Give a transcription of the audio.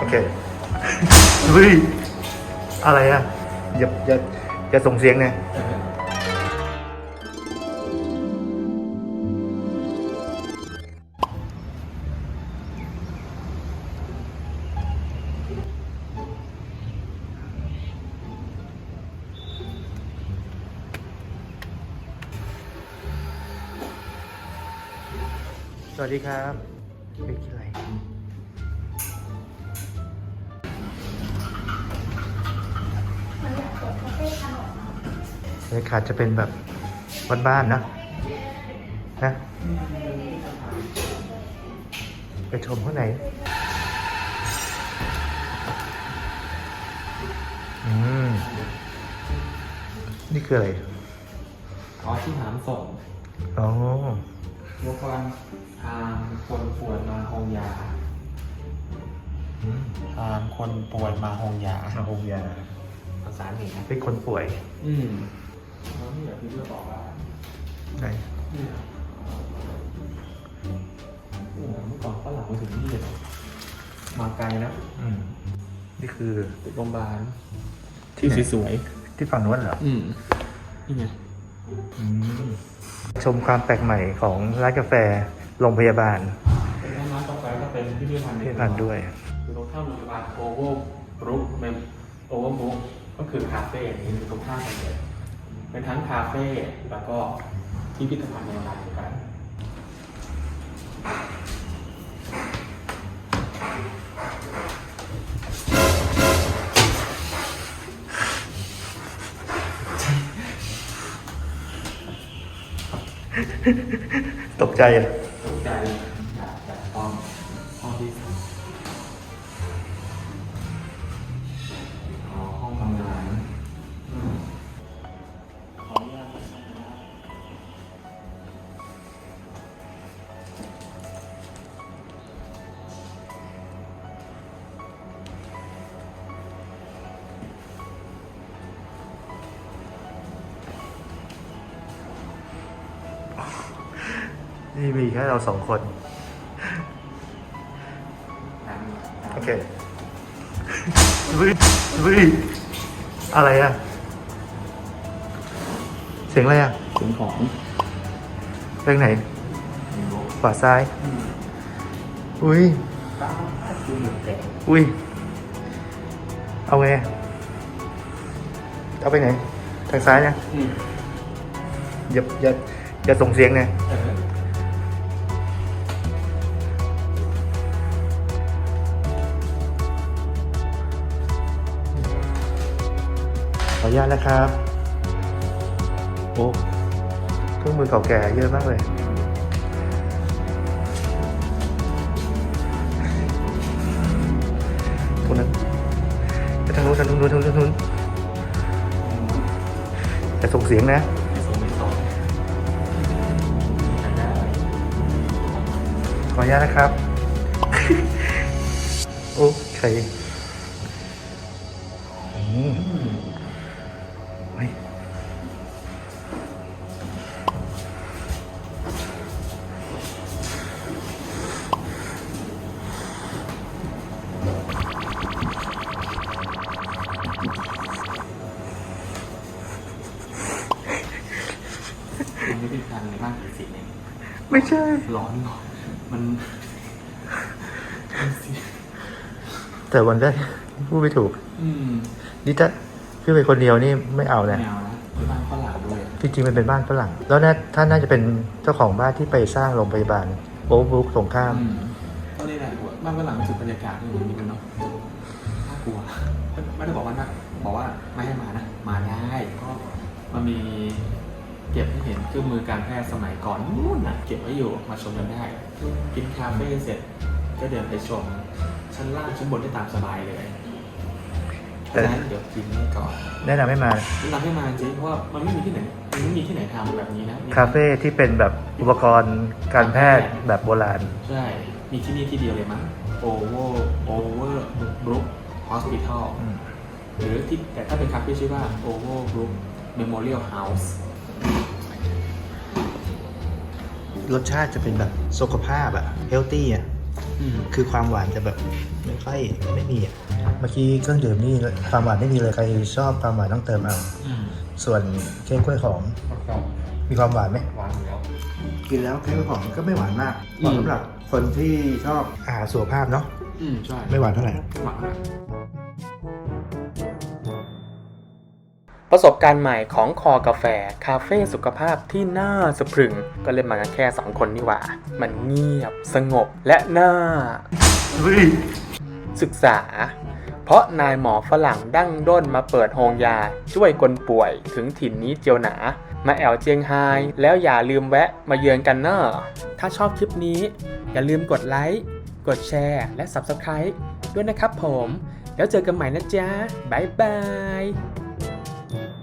โอเคเฮ้ยอะไรอะอย่าอย่าอย่าส่งเสียงนะสวัสดีครับ บรรยากาศจะเป็นแบบบ้านๆนะนะไปชมข้างในอืม นี่คืออะไรขอที่หามส่งอ๋อบุคคลทางคนป่วยมาหงยาอืมทางคนป่วยมาหงยาอาหงยาภาษาเหนือเป็นคนป่วย อืม แล้วนี่แบบที่เลือกบอกว่าไหนเนี่ยโอ้โหเมื่อก่อนฝรั่งมาถึงนี่เลยมาไกลนะอืมนี่คือตึกโรงพยาบาลที่ที่ไหนสวยที่ฝั่งนู้นเหรอๆอืมนี่ไงอืมชมความแปลกใหม่ของร้านกาแฟโรงพยาบาลเป็นร้านกาแฟก็เป็นพิพิธภัณฑ์พิพิธภัณฑ์ด้วยอยู่ตรงข้ามโรงพยาบาลโอเวอร์บรุกเมมโอเวอร์บรุกก็คือคาเฟ่อย่างนี้อยู่ตรงข้ามกันเลย เป็นทั้งคาเฟ่แล้วก็พิพิธภัณฑ์ในร้านเดียวกันตกใจอะ นี่มีแค่เราสองคนน้ำโอเควิวิอะไรอะเสียงอะไรอะถึงของเพลงไหนขวาซ้าย อุ้ยตาคือเหมือนแก่อุ้ย เอาไง เอาไปไหน ทางซ้ายนะอืมอย่าอย่าอย่าส่งเสียงนะ ขออนุญาตนะครับ โอ้เครื่องมือเก่าแก่เยอะมากเลย ตรงนั้นไปทางนู้นทางนู้นทางนู้นทางนู้นแต่ส่งเสียงนะขออนุญาตนะครับ โอ้ใคอืม มันไม่ได้ทันในบ้านผีสิงเองไม่ใช่ร้อนมันมันสิแต่วันแรกพูดไม่ถูก อืมนี่ถ้าขึ้นไปคนเดียวนี่ไม่เอาแนนะวนะเป็นบ้านฝรั่งด้วยจริงๆมันเป็นบ้านฝรั่ง แล้วน่าท่านน่าจะเป็นเจ้าของบ้านที่ไปสร้างโรงพยาบาลโอ๊คบรุกตรงข้าม อืมก็นี่แหละบ้านฝรั่งรู้สึกบรรยากาศที่อย่างนี้กันเนาะน่ากลัวไม่ได้บอกว่าน่าบอกว่าไม่ให้มานะมาได้ก็มันมี เก็บให้เห็นเครื่องมือการแพทย์สมัยก่อนนู่นน่ะเก็บไว้อยู่มาชมกันได้ กินคาเฟ่เสร็จก็เดินไปชม ชั้นล่างชั้นบนได้ตามสบายเลยแต่ดังนั้นเดี๋ยวกินนี่ก่อนแนะนำให้มาแนะนำให้มาจริงเพราะว่ามันไม่มีที่ไหนมันไม่มีที่ไหนทำแบบนี้นะคาเฟ่ที่เป็นแบบอุปกรณ์การแพทย์แบบโบราณ ใช่ มีที่นี่ที่เดียวเลยมั้ง Over Over Brook Hospital อืมหรือที่แต่ถ้าเป็นคาเฟ่ชื่อว่า Over Brook Memorial House รส ชาติจะเป็นแบบสุขภาพอะเฮลตี้อะอืมคือความหวานจะแบบไม่ค่อยไม่มีอะเมื่อกี้เครื่องดื่มนี่ความหวานไม่มีเลยใครชอบความหวานต้องเติมเอาอืมส่วนเค้กกล้วยหอมก็มีความหวานไหมหวานอยู่แล้วกินแล้วเค้กกล้วยหอมก็ไม่หวานมากอืเหมมาะสำหรับคนที่ชอบอาหารสุขภาพเนาะอืมใช่ไม่หวานเท่าไหร่หวานอะ ประสบการณ์ใหม่ของคอกาแฟ คาเฟ่สุขภาพที่น่าสะพรึง ก็เล่นมากันแค่ 2 คนนี่หว่า มันเงียบสงบและน่า ศึกษา เพราะนายหมอฝรั่งดั้งด้นมาเปิดโฮงยา ช่วยคนป่วยถึงถิ่นนี้เจียวหนา มาแอวเจียงไฮแล้วอย่าลืมแวะมาเยือนกันเนอะถ้าชอบคลิปนี้ อย่าลืมกดไลค์กดแชร์และ Subscribe ด้วยนะครับผม แล้วเจอกันใหม่นะจ๊ะ บ๊ายบาย Bye.